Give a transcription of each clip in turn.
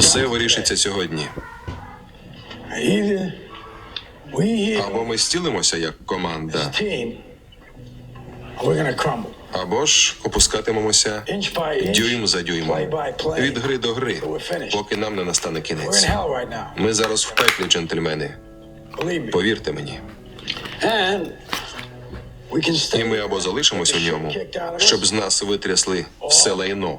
Все вирішиться сьогодні. Або ми стілимося як команда, або ж опускатимемося дюйм за дюймом, від гри до гри, поки нам не настане кінець. Ми зараз в пеклі, джентльмени. Повірте мені. І ми або залишимось у ньому, щоб з нас витрясли все лайно.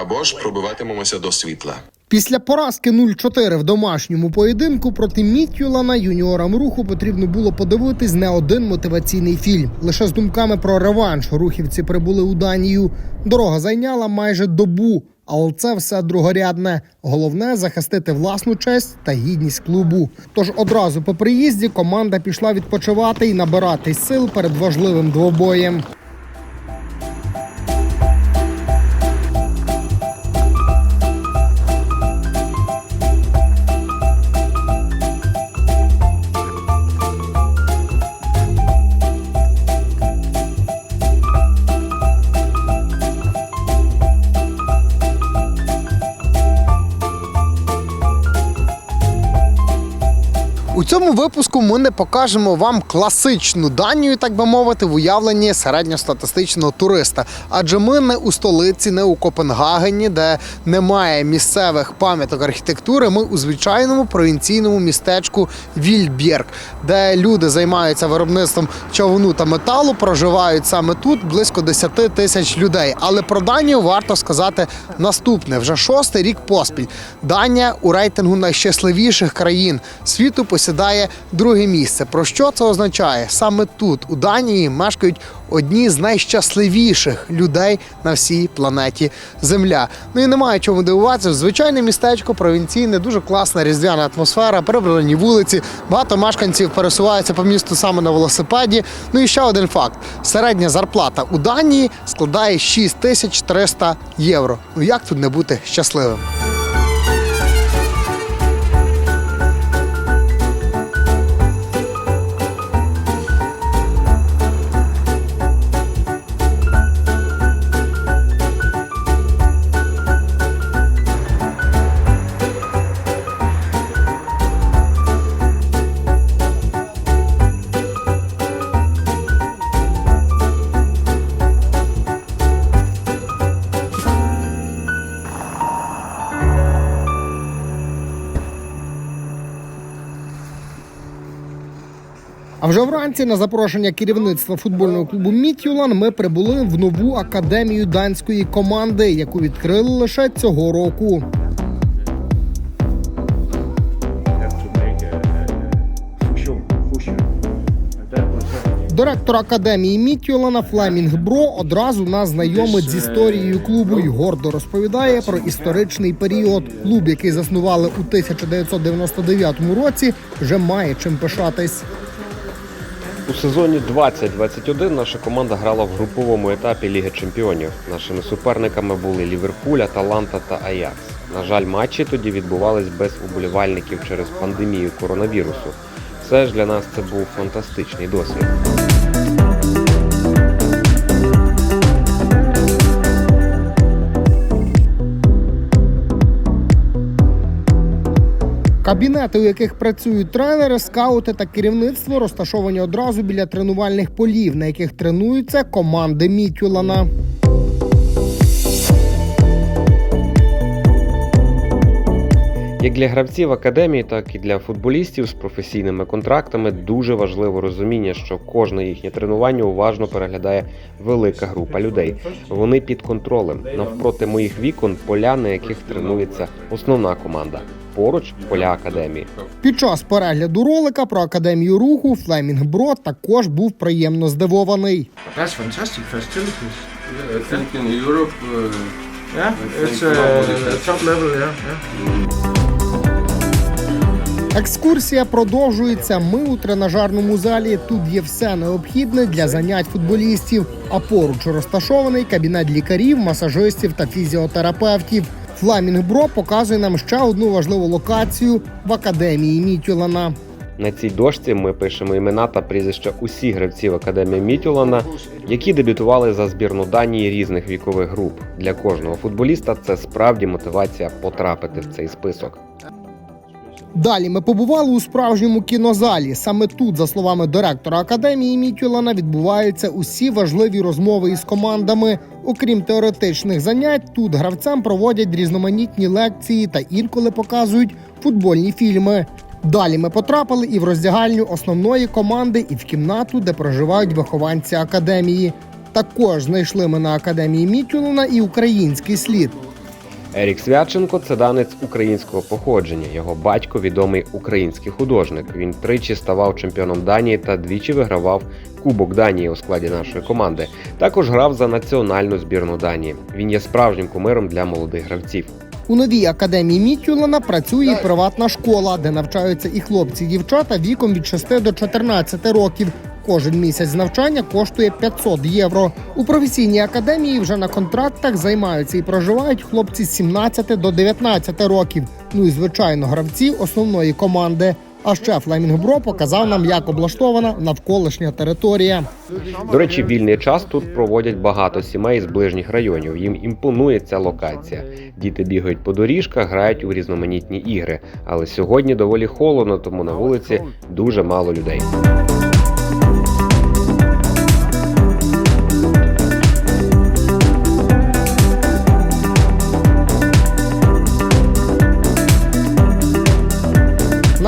Або ж пробиватимемося до світла. Після поразки 0-4 в домашньому поєдинку проти Мітюлана юніорам руху потрібно було подивитись не один мотиваційний фільм. Лише з думками про реванш рухівці прибули у Данію. Дорога зайняла майже добу, але це все другорядне. Головне захистити власну честь та гідність клубу. Тож одразу по приїзді команда пішла відпочивати і набиратись сил перед важливим двобоєм. У цьому випуску ми не покажемо вам класичну Данію, так би мовити, в уявленні середньостатистичного туриста. Адже ми не у столиці, не у Копенгагені, де немає місцевих пам'яток архітектури. Ми у звичайному провінційному містечку Вільбєрг, де люди займаються виробництвом човну та металу. Проживають саме тут близько 10 тисяч людей. Але про Данію варто сказати наступне: вже шостий рік поспіль. Данія у рейтингу найщасливіших країн світу посідає друге місце. Про що це означає? Саме тут, у Данії, мешкають одні з найщасливіших людей на всій планеті Земля. Ну і немає чому дивуватися. Звичайне містечко, провінційне, дуже класна різдвяна атмосфера, прибрані вулиці. Багато мешканців пересуваються по місту саме на велосипеді. Ну і ще один факт: середня зарплата у Данії складає 6300 євро. Ну як тут не бути щасливим? Вже вранці на запрошення керівництва футбольного клубу Мітюлан ми прибули в нову академію данської команди, яку відкрили лише цього року. Директор академії Мітюлана Флемінг Бро одразу нас знайомить з історією клубу і гордо розповідає про історичний період. Клуб, який заснували у 1999 році, вже має чим пишатись. У сезоні 2021 наша команда грала в груповому етапі Ліги Чемпіонів. Нашими суперниками були Ліверпуль, Аталанта та Аякс. На жаль, матчі тоді відбувались без уболівальників через пандемію коронавірусу. Все ж для нас це був фантастичний досвід. Кабінети, у яких працюють тренери, скаути та керівництво, розташовані одразу біля тренувальних полів, на яких тренуються команди Мітюлана. Як для гравців академії, так і для футболістів з професійними контрактами дуже важливо розуміння, що кожне їхнє тренування уважно переглядає велика група людей. Вони під контролем. Навпроти моїх вікон поля, на яких тренується основна команда. Поруч поля академії. Під час перегляду ролика про академію руху Флемінг Бро також був приємно здивований. That's fantastic facilities. I think in Europe, uh, Yeah, it's uh, top level. Yeah, yeah. Екскурсія продовжується. Ми у тренажерному залі. Тут є все необхідне для занять футболістів. А поруч розташований кабінет лікарів, масажистів та фізіотерапевтів. Фламінг Бро показує нам ще одну важливу локацію в академії Мітюлана. На цій дошці ми пишемо імена та прізвища усіх гравців академії Мітюлана, які дебютували за збірну Данії різних вікових груп. Для кожного футболіста це справді мотивація потрапити в цей список. Далі ми побували у справжньому кінозалі. Саме тут, за словами директора академії Мітюлана, відбуваються усі важливі розмови із командами. Окрім теоретичних занять, тут гравцям проводять різноманітні лекції та інколи показують футбольні фільми. Далі ми потрапили і в роздягальню основної команди, і в кімнату, де проживають вихованці академії. Також знайшли ми на академії Мітюлана і український слід. Ерік Свяченко це данець українського походження. Його батько відомий український художник. Він тричі ставав чемпіоном Данії та двічі вигравав Кубок Данії у складі нашої команди. Також грав за національну збірну Данії. Він є справжнім кумиром для молодих гравців. У новій академії Мітюлана працює приватна школа, де навчаються і хлопці, і дівчата віком від 6 до 14 років. Кожен місяць навчання коштує 500 євро. У професійній академії вже на контрактах займаються і проживають хлопці з 17 до 19 років. Ну і звичайно, гравці основної команди. А ще Флемінг Бро показав нам, як облаштована навколишня територія. До речі, вільний час тут проводять багато сімей з ближніх районів. Їм імпонує ця локація. Діти бігають по доріжках, грають у різноманітні ігри. Але сьогодні доволі холодно, тому на вулиці дуже мало людей.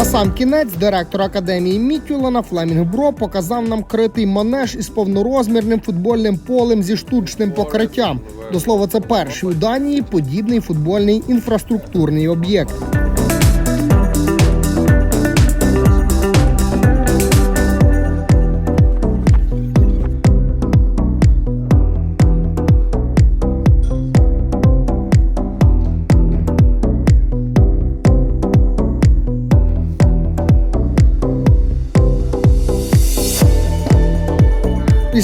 На сам кінець директор академії Мітюлана Флемінг Бро показав нам критий манеж із повнорозмірним футбольним полем зі штучним покриттям. До слова, це перший у Данії подібний футбольний інфраструктурний об'єкт.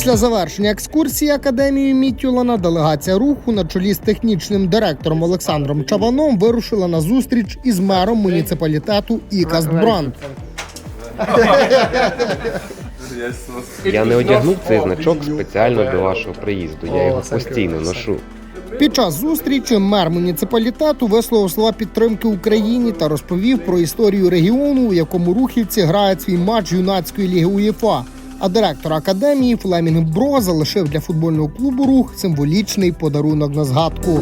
Після завершення екскурсії академією Мітюлана делегація руху на чолі з технічним директором Олександром Чаваном вирушила на зустріч із мером муніципалітету Ікаст Бранд. Я не одягнув цей значок спеціально до вашого приїзду. Я його постійно ношу. Під час зустрічі мер муніципалітету висловив слова підтримки Україні та розповів про історію регіону, у якому рухівці грають свій матч юнацької ліги УЄФА. А директор академії Флемінг Бро залишив для футбольного клубу рух символічний подарунок на згадку.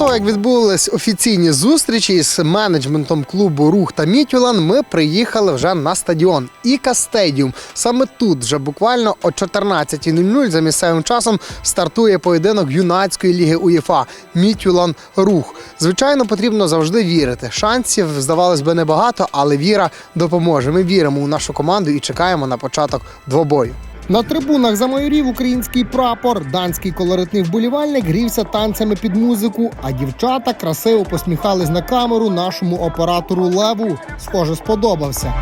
Того, як відбулись офіційні зустрічі з менеджментом клубу Рух та Мітюлан, ми приїхали вже на стадіон Іка Стедіум. Саме тут вже буквально о 14.00 за місцевим часом стартує поєдинок юнацької ліги УЄФА Мітюлан Рух. Звичайно, потрібно завжди вірити. Шансів здавалось би небагато, але віра допоможе. Ми віримо у нашу команду і чекаємо на початок двобою. На трибунах замайорів український прапор. Данський колоритний вболівальник грівся танцями під музику, а дівчата красиво посміхались на камеру нашому оператору Леву. Схоже, сподобався.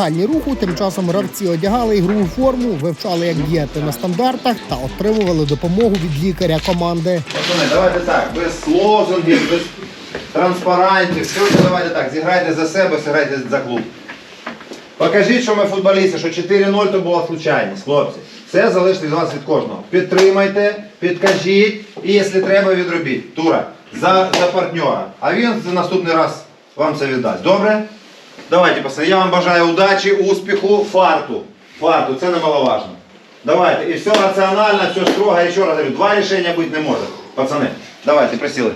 Роздягальні руху тим часом гравці одягали ігрову форму, вивчали, як діяти на стандартах та отримували допомогу від лікаря команди. Пацани, давайте так, без лозунгів, без транспарантів. Сьогодні давайте так, зіграйте за себе, зіграйте за клуб. Покажіть, що ми футболісти, що 4-0 то була случайність, хлопці. Це залежить від вас від кожного. Підтримайте, підкажіть і, якщо треба, відробіть. Тура, за, за партнера. А він наступний раз вам це віддасть. Добре? Давайте, пацани, я вам бажаю удачі, успіху, фарту. Фарту, це немаловажно. Давайте, і все раціонально, все строго, я ще раз говорю, два рішення бути не може. Пацани, давайте, присіли.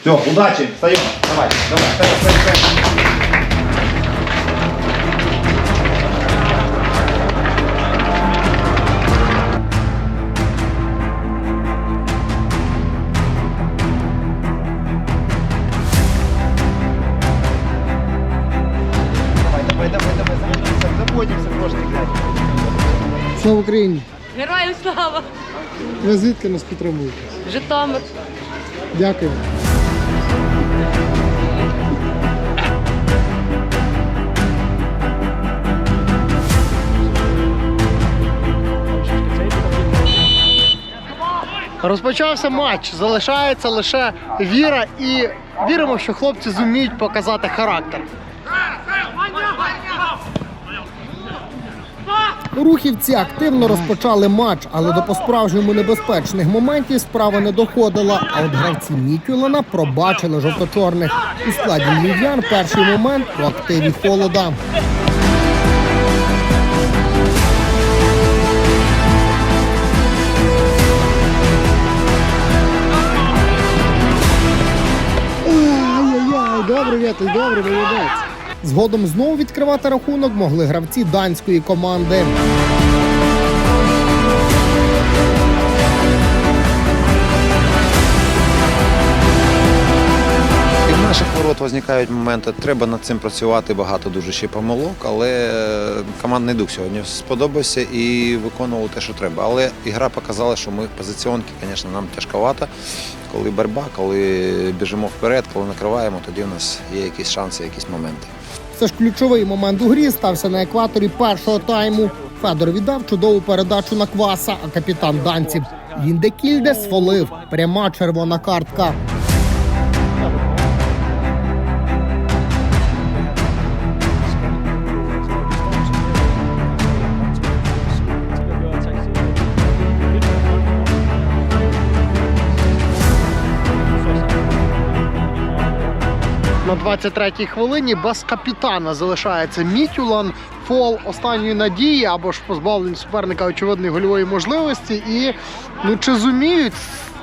Все, удачи, встаем. Давай, давай, встаем, встаем, встаем. Україні! Героям слава! Ви звідки нас підтримуєте? Житомир. Дякую. Розпочався матч. Залишається лише віра і віримо, що хлопці зуміють показати характер. Рухівці активно розпочали матч, але до по-справжньому небезпечних моментів справа не доходила. А от гравці Мікюлена пробачили жовто-чорних. У складі львів'ян перший момент у активі холода. Добре, Вєтель, добре, молодець. Згодом знову відкривати рахунок могли гравці данської команди. В наших ворот виникають моменти. Треба над цим працювати. Багато дуже ще помилок, але командний дух сьогодні сподобався і виконував те, що треба. Але ігра показала, що ми позиціонки, звісно, нам тяжковато. Коли боротьба, коли біжимо вперед, коли накриваємо, тоді в нас є якісь шанси, якісь моменти. Це ж ключовий момент у грі стався на екваторі першого тайму. Федор віддав чудову передачу на кваса, а капітан данців Віндекільде свалив. Пряма червона картка. На 23-й хвилині без капітана залишається Мітюлан. Фол останньої надії або ж позбавлень суперника очевидної гольової можливості. І ну чи зуміють?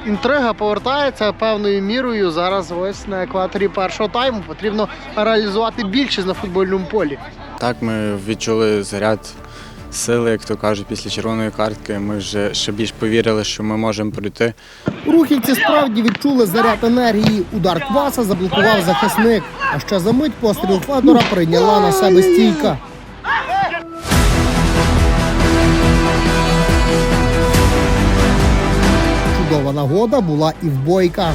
Інтрига повертається певною мірою. Зараз ось на екваторі першого тайму потрібно реалізувати більшість на футбольному полі. Так, ми відчули заряд сили, як то кажуть, після червоної картки. Ми вже ще більш повірили, що ми можемо пройти. Рухівці справді відчули заряд енергії. Удар кваса заблокував захисник. А ще за мить постріл Федора прийняла на себе стійка. Чудова нагода була і в бойка.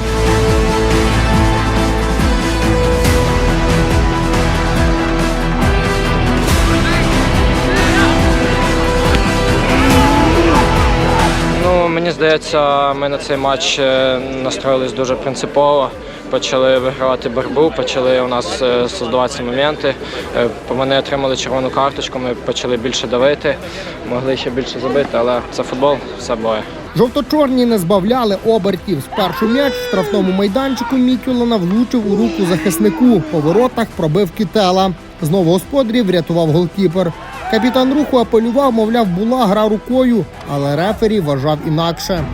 Здається, ми на цей матч е, настроїлись дуже принципово. Почали вигравати боротьбу, почали у нас е, создаватися моменти. Е, Вони отримали червону карточку, ми почали більше давити, могли ще більше забити, але це футбол, все буває. Жовто-чорні не збавляли обертів. Спершу м'яч в штрафному майданчику Мікюлена влучив у руку захиснику. По воротах пробив кітела. Знову господарів врятував голкіпер. Капітан руху апелював, мовляв, була гра рукою, але рефері вважав інакше.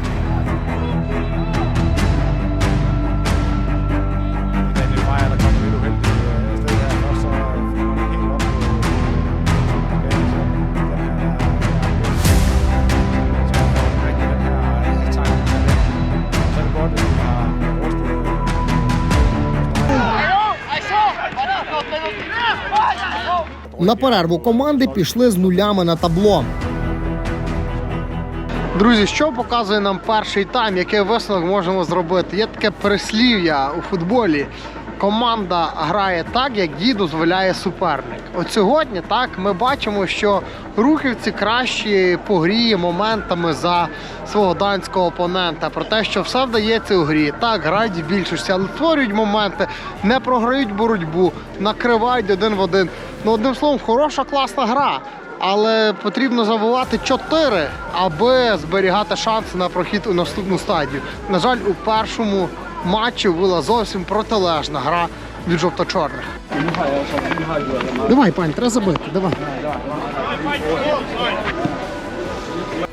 На перерву команди пішли з нулями на табло. Друзі, що показує нам перший тайм? Який висновок можемо зробити? Є таке переслів'я у футболі. команда грає так, як їй дозволяє суперник. От сьогодні так ми бачимо, що рухівці кращі по грі моментами за свого данського опонента. Про те, що все вдається у грі. Так, грають в більшості, але створюють моменти, не програють боротьбу, накривають один в один. Ну, одним словом, хороша класна гра. Але потрібно забувати 4, аби зберігати шанси на прохід у наступну стадію. На жаль, у першому матчі була зовсім протилежна гра від жовто-чорних. Давай, пань, треба забити. Давай.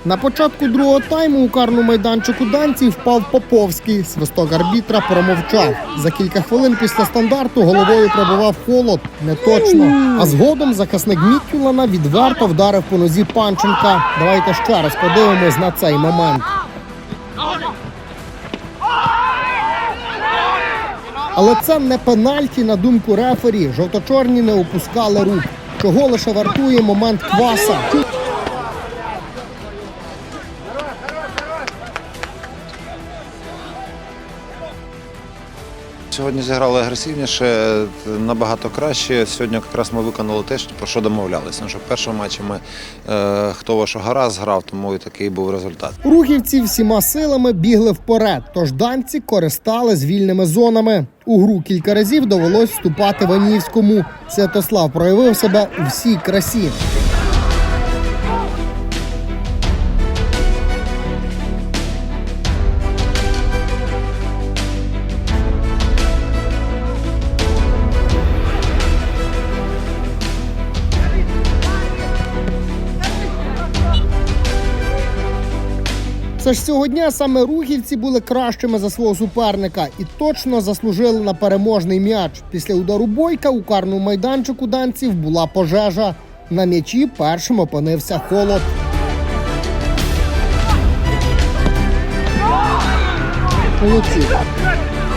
На початку другого тайму у карну майданчику данців впав Поповський. Свисток арбітра промовчав. За кілька хвилин після стандарту головою пробував холод. Не точно. А згодом захисник Мікюлана відверто вдарив по нозі Панченка. Давайте ще раз подивимось на цей момент. Але це не пенальті на думку рефері. Жовто-чорні не опускали рук. Чого лише вартує момент кваса. Сьогодні зіграли агресивніше, набагато краще. Сьогодні якраз ми виконали те, про що домовлялися. Ну, що в першому матчі ми е, хто во що гаразд грав, тому і такий був результат. Рухівці всіма силами бігли вперед, тож данці користали вільними зонами. У гру кілька разів довелось вступати Ванівському. Святослав проявив себе у всій красі. Це ж цього дня саме рухівці були кращими за свого суперника і точно заслужили на переможний м'яч. Після удару бойка у карному майданчику данців була пожежа. На м'ячі першим опинився холод. Молодці.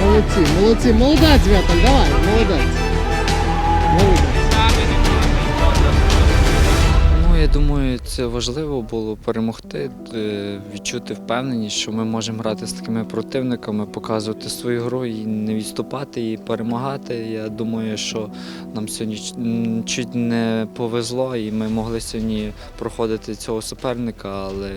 Молодці, молодці, молодець, Вяталь, давай, молодець. Молодець. Я думаю, це важливо було перемогти, е, відчути впевненість, що ми можемо грати з такими противниками, показувати свою гру і не відступати, і перемагати. Я думаю, що нам сьогодні чуть не повезло, і ми могли сьогодні проходити цього суперника, але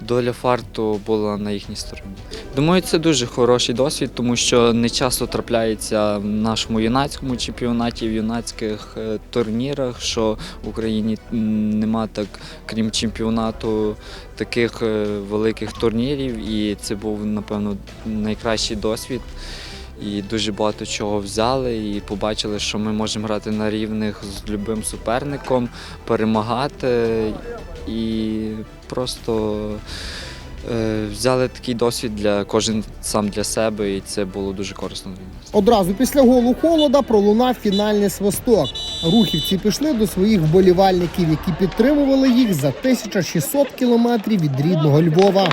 доля фарту була на їхній стороні. Думаю, це дуже хороший досвід, тому що не часто трапляється в нашому юнацькому чемпіонаті, в юнацьких е, турнірах, що в Україні нема так, крім чемпіонату, таких е, великих турнірів. І це був, напевно, найкращий досвід. І дуже багато чого взяли і побачили, що ми можемо грати на рівних з любим суперником, перемагати і просто е, взяли такий досвід для кожен сам для себе, і це було дуже корисно. Одразу після голу холода пролунав фінальний свисток. Рухівці пішли до своїх вболівальників, які підтримували їх за 1600 кілометрів від рідного Львова.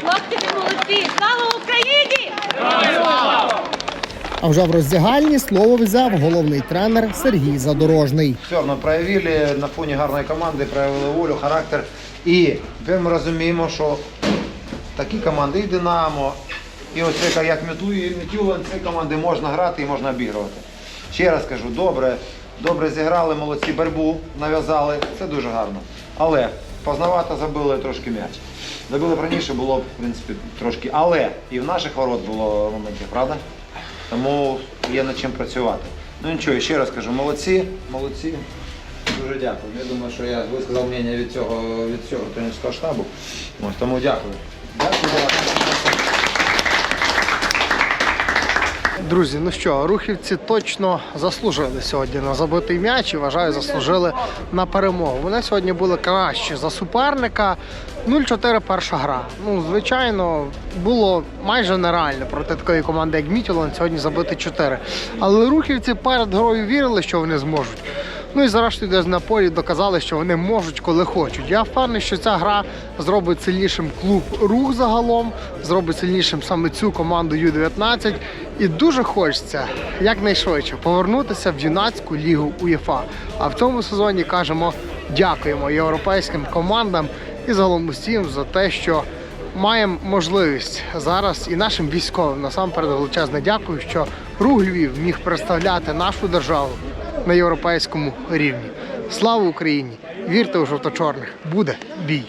Хлопці, ви молодці! Слава Україні! А вже в роздягальні слово взяв головний тренер Сергій Задорожний. Все одно проявили на фоні гарної команди, проявили волю, характер. І тепер ми розуміємо, що такі команди, і Динамо, і оце як Метюлан, ці команди можна грати і можна обігрувати. Ще раз кажу, добре, добре зіграли, молодці, боротьбу нав'язали, це дуже гарно. Але познавато забили трошки м'яч. Забили раніше було, в принципі, трошки. Але і в наших ворот було моментів, правда? Тому є над чим працювати. Ну нічого, ще раз кажу, молодці, молодці. Дуже дякую. Я думаю, що я висказав мнення від цього від цього тренерського штабу. Ось тому дякую. Дякую. Друзі, ну що, рухівці точно заслужили сьогодні на забитий м'яч і вважаю, заслужили на перемогу. Вони сьогодні були краще за суперника. 0-4 перша гра. Ну, звичайно, було майже нереально проти такої команди, як Мітілон, сьогодні забити 4. Але рухівці перед грою вірили, що вони зможуть. Ну і зрештою на полі доказали, що вони можуть, коли хочуть. Я впевнений, що ця гра зробить сильнішим клуб рух загалом, зробить сильнішим саме цю команду Ю-19. І дуже хочеться якнайшвидше повернутися в юнацьку лігу УЄФА. А в цьому сезоні кажемо дякуємо європейським командам і загалом усім за те, що маємо можливість зараз і нашим військовим насамперед величезне дякую, що рух Львів міг представляти нашу державу на європейському рівні. Слава Україні! Вірте у жовто-чорних! Буде бій!